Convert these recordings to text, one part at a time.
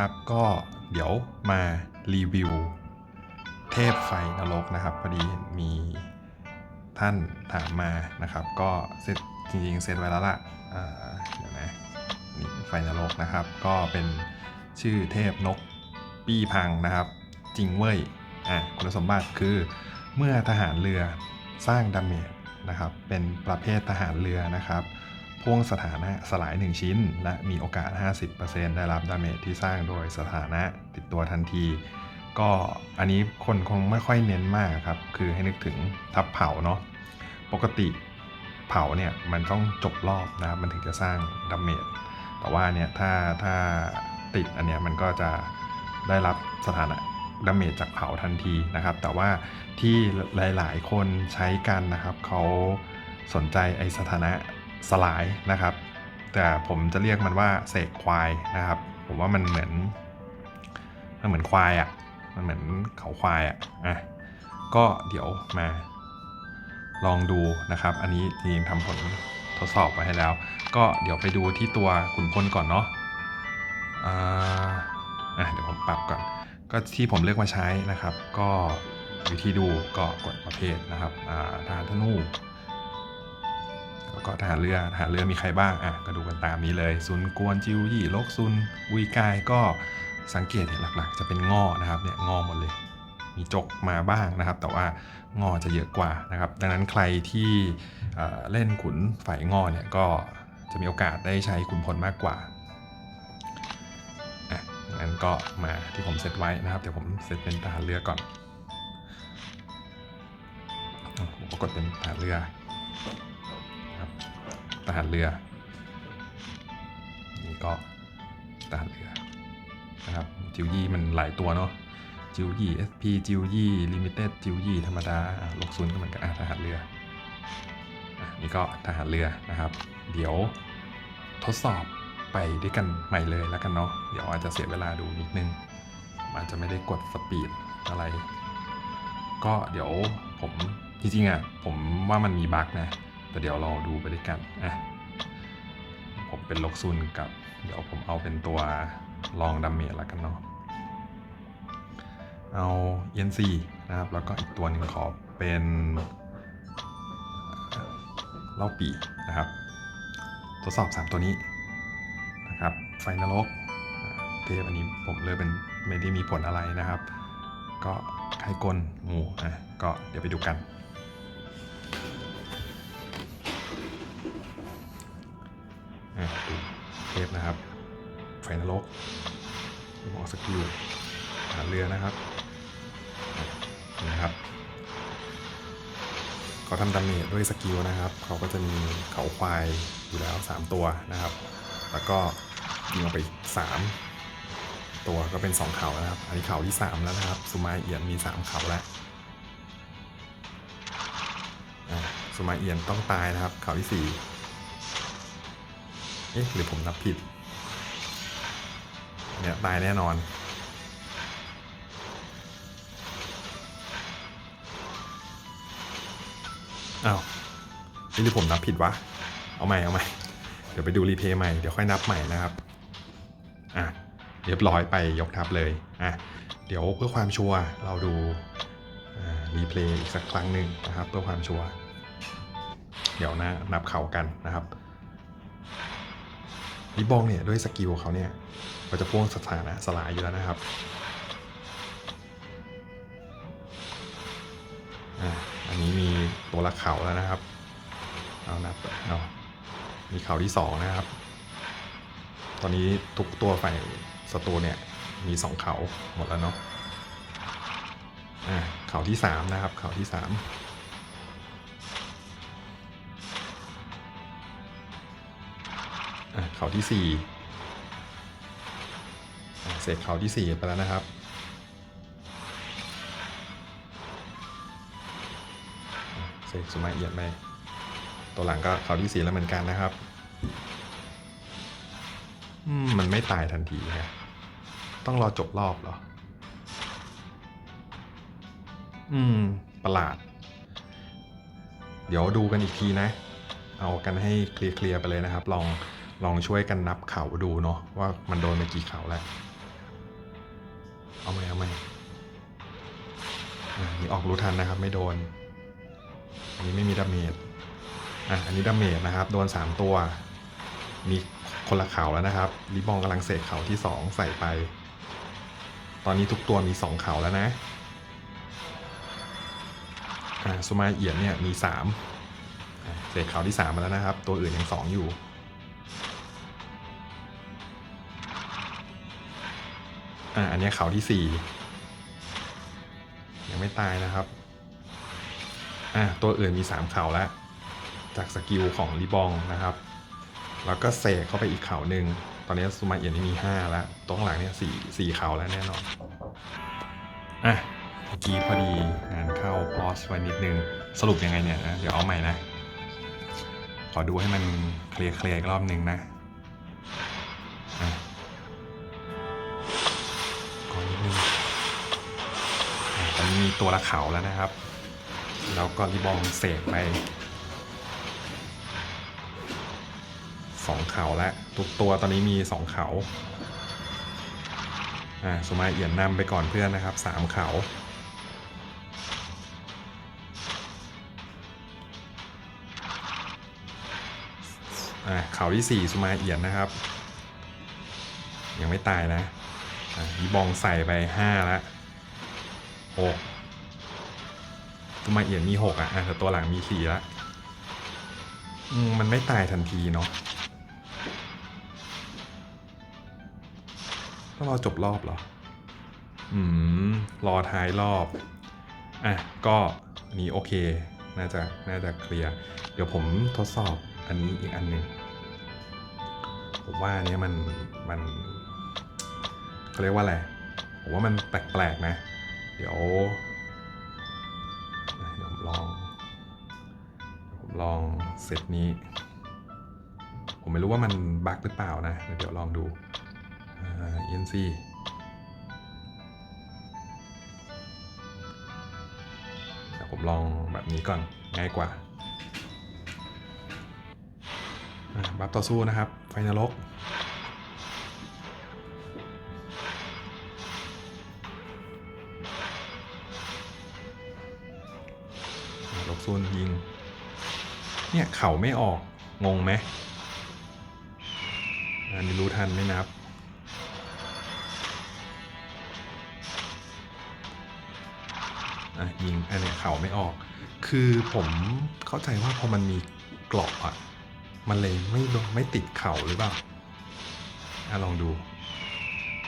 ครับก็เดี๋ยวมารีวิว เทพไฟนรกนะครับพอดีมีท่านถามมานะครับ ก็เซตจริงๆเซตไว้แล้วล่ะอ่าเดี๋ยวนะนี่ไฟนรกนะครับ ก็เป็นชื่อเทพนกปี้พังนะครับ จริงเว้ยอะคุณสมบัติคือเมื่อทหารเรือสร้างดาเมจนะครับ เป็นประเภททหารเรือนะครับ พ่วงสถานะสลาย 1 ชิ้น และมีโอกาส 50%ได้รับดาเมจที่สร้างโดยสถานะติดตัวทันที ก็อันนี้คนคงไม่ค่อยเน้นมากครับ คือให้นึกถึงทับเผาเนาะปกติเผาเนี่ยมันต้องจบรอบนะครับมันถึงจะสร้างดาเมจแต่ว่าเนี่ยถ้าถ้าติดอันเนี้ยมันก็จะได้รับสถานะดาเมจจากเผาทันทีนะครับ แต่ว่าที่หลาย ๆ คนใช้กันนะครับเขาสนใจไอสถานะ สลายนะครับ แต่ผมจะเรียกมันว่าเสกควายนะครับ ผมว่ามันเหมือนมันเหมือนควายอะ่ะมันเหมือนเขาควายอะ่ะอะก็เดี๋ยวมาลองดูนะครับ อันนี้จริงๆทำผลทดสอบไปให้แล้ว ก็เดี๋ยวไปดูที่ตัวขุนพลก่อนเนาะอ่าอะเดี๋ยวผมปรับก่อน ก็ที่ผมเลือกมาใช้นะครับ ก็วิธีดูก็กดประเภทนะครับอ่าทารธนู แล้วก็ทหารเรือทหารเรือมีใครบ้างอะก็ดูกันตามนี้เลยซุนกวนจิวยี่ลกซุนอุยกายก็สังเกตเห็นหลักๆ จะเป็นงอนะครับเนี่ยงอหมดเลย มีจกมาบ้างนะครับ แต่ว่างอจะเยอะกว่านะครับ ดังนั้นใครที่เล่นขุนฝ่ายงอเนี่ยก็จะมีโอกาสได้ใช้ขุนพลมากกว่าอะงั้นก็มาที่ผมเซตไว้นะครับ เดี๋ยวผมเซตเป็นทหารเรือก่อนผมก็กดเป็นทหารเรือ นะครับทหารเรือนี่ก็ทหารเรือนะครับจิวยี่มันหลายตัวเนาะจิวยี่ SP จิวยี่ลิมิเต็ดจิวยี่ธรรมดาลกซุนก็เหมือนกันทหารเรืออนี่ก็ทหารเรือนะครับ เดี๋ยวทดสอบไปด้วยกันใหม่เลยแล้วกันเนาะเดี๋ยวอาจจะเสียเวลาดูนิดนึงอาจจะไม่ได้กดสปีดอะไร ก็เดี๋ยวผมจริงๆอะผมว่ามันมีบั๊กนะ แต่เดี๋ยวเราดูไปด้วยกันอะผมเป็นลกซุนกับ เดี๋ยวผมเอาเป็นตัวลองดาเมจล้วกันเนาะเอาเอ็นซีนะครับ แล้วก็อีกตัวหนึ่งขอเป็นเล่าปีนะครับทดสอบ 3 ตัวนี้นะครับไฟนรกอ่าเทปอันนี้ผมเลือกเป็นไม่ได้มีผลอะไรนะครับ ก็ไข่กลงูอะก็เดี๋ยวไปดูกัน เทปนะครับ ไฟนรกหมอสกิลหาเรือนะครับนะครับเขาทำดาเมจด้วยสกิลนะครับ เขาก็จะมีเขาควายอยู่แล้ว 3 ตัวนะครับ แล้วก็ยิงออกไป 3 ตัวก็เป็น 2 เขานะครับ อันนี้เขาที่ 3 แล้วนะครับ สุมาเอียนมี 3 เขาแล้วสุมาเอียนต้องตายนะครับ เขาที่ 4 เอ๊ะหรือผมนับผิด เนี่ยตายแน่นอน อ้าวนี่หรือผมนับผิดวะ เอาใหม่เอาใหม่ เดี๋ยวไปดูรีเพย์ใหม่ เดี๋ยวค่อยนับใหม่นะครับ อะ เรียบร้อยไปยกทับเลย อะ เดี๋ยวเพื่อความชัวร์เราดูรีเพลย์อีกสักครั้งหนึ่งนะครับ เพื่อความชัวร์ เดี๋ยวนะนับเข่ากันนะครับ ลิบองเนี่ยด้วยสกิลเขาเนี่ยก็จะพ่วงสถานะสลายอยู่แล้วนะครับอะอันนี้มีตัวละเขาแล้วนะครับ เอานับเอามีเขาที่สองนะครับ ตอนนี้ทุกตัวฝ่ายศัตรูเนี่ยมีสองเขาหมดแล้วเนาะอะเขาที่สามนะครับ เขาที่สาม เขาที่สี่อะเสร็จเขาที่สี่ไปแล้วนะครับ เสร็จสุมาเอียดไปตัวหลังก็เขาที่สี่แล้วเหมือนกันนะครับมมันไม่ตายทันทีฮะต้องรอจบรอบเหรอ อืม ประหลาด เดี๋ยวดูกันอีกทีนะ เอากันให้เคลียร์ๆไปเลยนะครับ ลอง ลองช่วยกันนับเขาดูเนาะว่ามันโดนไปกี่เขาแล้วเอาไหมเอาไหมอะนี่ออกรู้ทันนะครับ ไม่โดน อันนี้ไม่มีดาเมจอะอันนี้ดาเมจนะครับ โดนสามตัว มีคนละเขาแล้วนะครับลิบองกำลังเสกเขาที่สองใส่ไป ตอนนี้ทุกตัวมีสองเขาแล้วนะอ่าสุมาเอียนเนี่ยมีสามเสกเขาที่สามาแล้วนะครับ ตัวอื่นยังสองอยู่ อ่าอันนี้เขาที่สี่ยังไม่ตายนะครับ อ่าตัวอื่นมีสามเขาแล้ว จากสกิลของลิบองนะครับ แล้วก็เสกเข้าไปอีกเขาหนึ่งตอนนี้ซูมาเอียนนี่มีห้าแล้วตัวข้างหลังเนี่ยสี่สี่เขาแล้วแน่นอน อะเมื่อกี้พอดีงานเข้าพอสไว้นิดนึง สรุปยังไงเนี่ยนะเดี๋ยวเอาใหม่นะขอดูให้มันเคลียร์เคลียร์อีกรอบหนึ่งนะอะ นี้มีตัวละเขาแล้วนะครับ แล้วก็รีบองเสกไปสองเขาแล้วทุกตัวตอนนี้มีสองเขาอ่าสุมาเอียนนำไปก่อนเพื่อนนะครับสามเขาอ่าเขาที่สี่สุมาเอียนนะครับ ยังไม่ตายนะอ่ายีบองใส่ไปห้าละ หกสุมาเอียนมีหกอะอะแต่ตัวหลังมีสี่ละมันไม่ตายทันทีเนาะต้องรอจบรอบเหรอ อืม รอท้ายรอบ อะ ก็นี้โอเค น่าจะ น่าจะเคลียร์ เดี๋ยวผมทดสอบอันนี้อีกอันหนึ่งผมว่าเนี้ยมัน มันเขาเรียกว่าอะไร ผมว่ามันแปลกๆนะ ดี๋ยวเดี๋ยวผมลองผมลองเซตนี้ ผมไม่รู้ว่ามันบั๊กหรือเปล่านะ เดี๋ยวลองดูเอ่า ENC เดี๋ยวผมลองแบบนี้ก่อนง่ายกว่าบัฟต่อสู้นะครับ ไฟนรก อะลกซุนยิง เนี่ยเข่าไม่ออก งงไหมอันนี้รู้ทันไม่นับ อะยิงอันเนี้ยเข่าไม่ออก คือผมเข้าใจว่าพอมันมีเกราะอะ มันเลยไม่โดนไม่ติดเข่าหรือเปล่าอะลองดู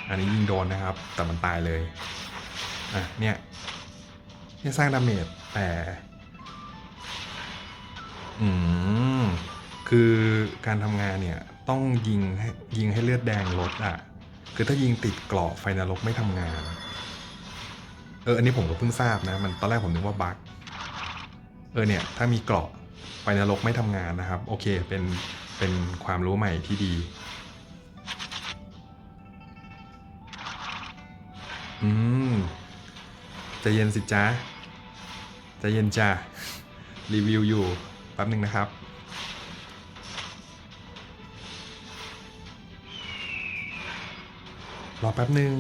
อันนี้ยิงโดนนะครับ แต่มันตายเลย อะเนี่ยเนี่ยสร้างดาเมจแต่ อืมคือการทำงานเนี่ยต้องยิงให้ยิงให้เลือดแดงลดอะ คือถ้ายิงติดกราะไฟนรกไม่ทำงาน เออ อันนี้ผมก็เพิ่งทราบนะ มันตอนแรกผมนึกว่าบั๊กเออเนี่ย ถ้ามีกราะไฟนรกไม่ทำงานนะครับ โอเคเป็นเป็นความรู้ใหม่ที่ดี อืมใจเย็นสิจ้าใจเย็นจ้ารีวิวอยู่ แป๊บหนึ่งนะครับ รอแป๊บหนึ่ง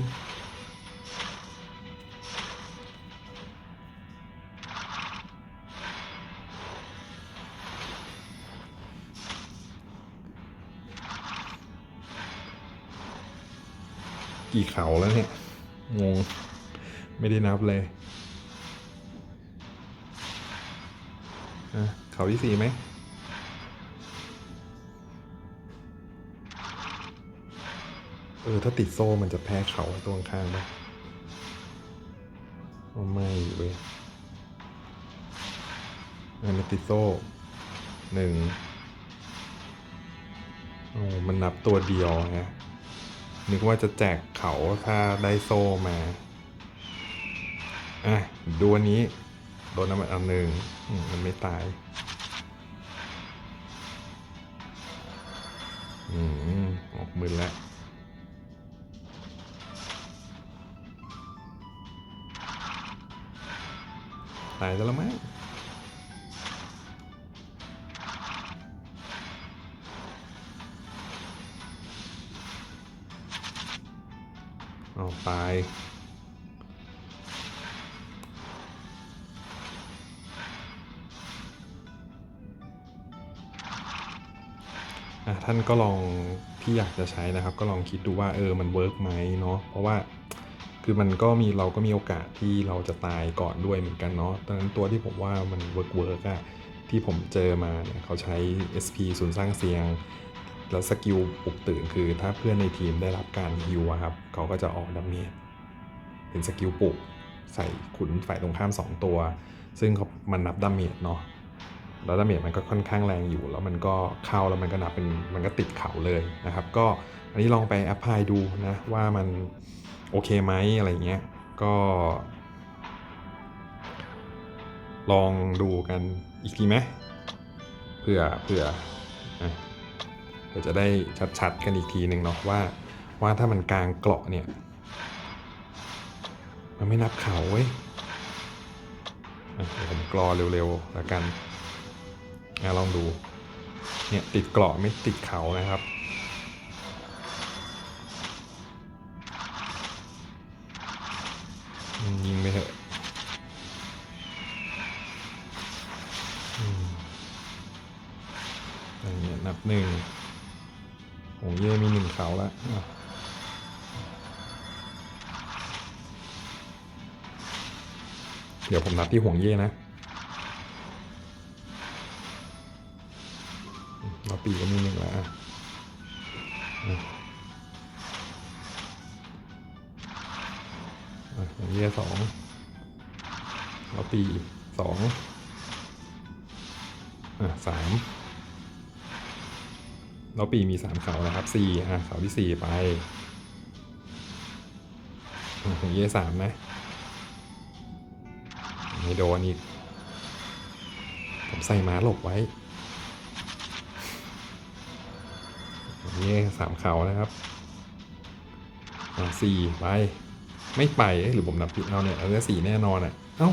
กี่เขาแล้วเนี่ย งง ไม่ได้นับเลย เขาที่สี่ไหมเออ ถ้าติดโซ่มันจะแพ้เขาตรงข้างไหมอ๋อไม่เว้ยอันมันติดโซ่หนึ่งโอ้มันนับตัวเดียวฮะนึกว่าจะแจกเขาถ้าได้โซ่มา อะดูอันนี้ โดนน้ำมันอันหนึ่งมันไม่ตาย อืมออกมือแล้วตายแล้วมั้งเอาตา ท่านก็ลองที่อยากจะใช้นะครับ ก็ลองคิดดูว่าเออมันเวิร์กไหมเนาะเพราะว่าคือมันก็มีเราก็มีโอกาสที่เราจะตายก่อนด้วยเหมือนกันเนาะดังนั้นตัวที่ผมว่ามันเวิร์กเวิร์กอะที่ผมเจอมาเนี่ยเขาใช้ SP ศูนย์สร้างเสียง แล้วสกิลปลุกตื่นคือถ้าเพื่อนในทีมได้รับการฮิวอะครับเขาก็จะออกดาเมจเป็นสกิลปลุกใส่ขุนฝ่ายตรงข้าม 2 ตัว ซึ่งเขามันนับดาเมจเนาะ แล้วดาเมจมันก็ค่อนข้างแรงอยู่ แล้วมันก็เข้าแล้วมันก็นับเป็นมันก็ติดเขาเลยนะครับ ก็อันนี้ลองไปแอพพลายดูนะว่ามันโอเคไหมอะไรเงี้ย ก็ ลองดูกันอีกทีไหมเผื่อเผื่อเผื่อจะได้ชัดๆกันอีกทีหนึ่งเนาะว่าว่าถ้ามันกลางเกราะเนี่ย มันไม่นับเขาเว้ยผมกรอเร็วๆแล้วกัน อะลองดู เนี่ยติดเกราะไม่ติดเขานะครับ ยิงไปเถอะอย่างเงี้ยนับหนึ่งโอ้เย่มีหนึ่งเขาแล้วอะเดี๋ยวผมนับที่ห่วงเย่นะ เราปีก็มีหนึ่งแล้วอะอะอะห่วงเย่สองเราปีสองอะสามเราปีมีสามเขานะครับสี่อะเขาที่สี่ไปอะของเย่สามนะไม่โดนอีก ผมใส่ม้าหลบไว้ ของเย่สามเขานะครับสี่ไป ไม่ไปหรือผมนับผิดเอาเนี่ยเอาเนี่สี่แน่นอนอะเอ้า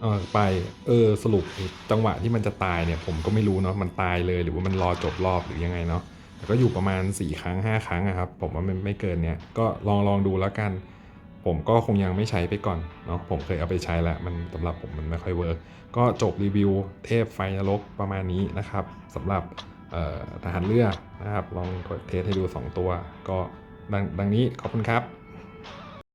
เออไปเออสรุปจังหวะที่มันจะตายเนี่ย ผมก็ไม่รู้เนาะมันตายเลยหรือว่ามันรอจบรอบหรือยังไงเนาะแต่ก็อยู่ประมาณ 4 ครั้ง 5 ครั้งอะครับ ผมว่ามันไม่เกินเนี้ยก็ลองลองดูแล้วกัน ผมก็คงยังไม่ใช้ไปก่อนเนาะผมเคยเอาไปใช้แล้วมันสำหรับผมมันไม่ค่อยเวิร์กก็จบรีวิวเทพไฟนรกประมาณนี้นะครับสำหรับ ทหารเรือนะครับ ลองเทสให้ดู 2 ตัว ก็ดังดังนี้ขอบคุณครับ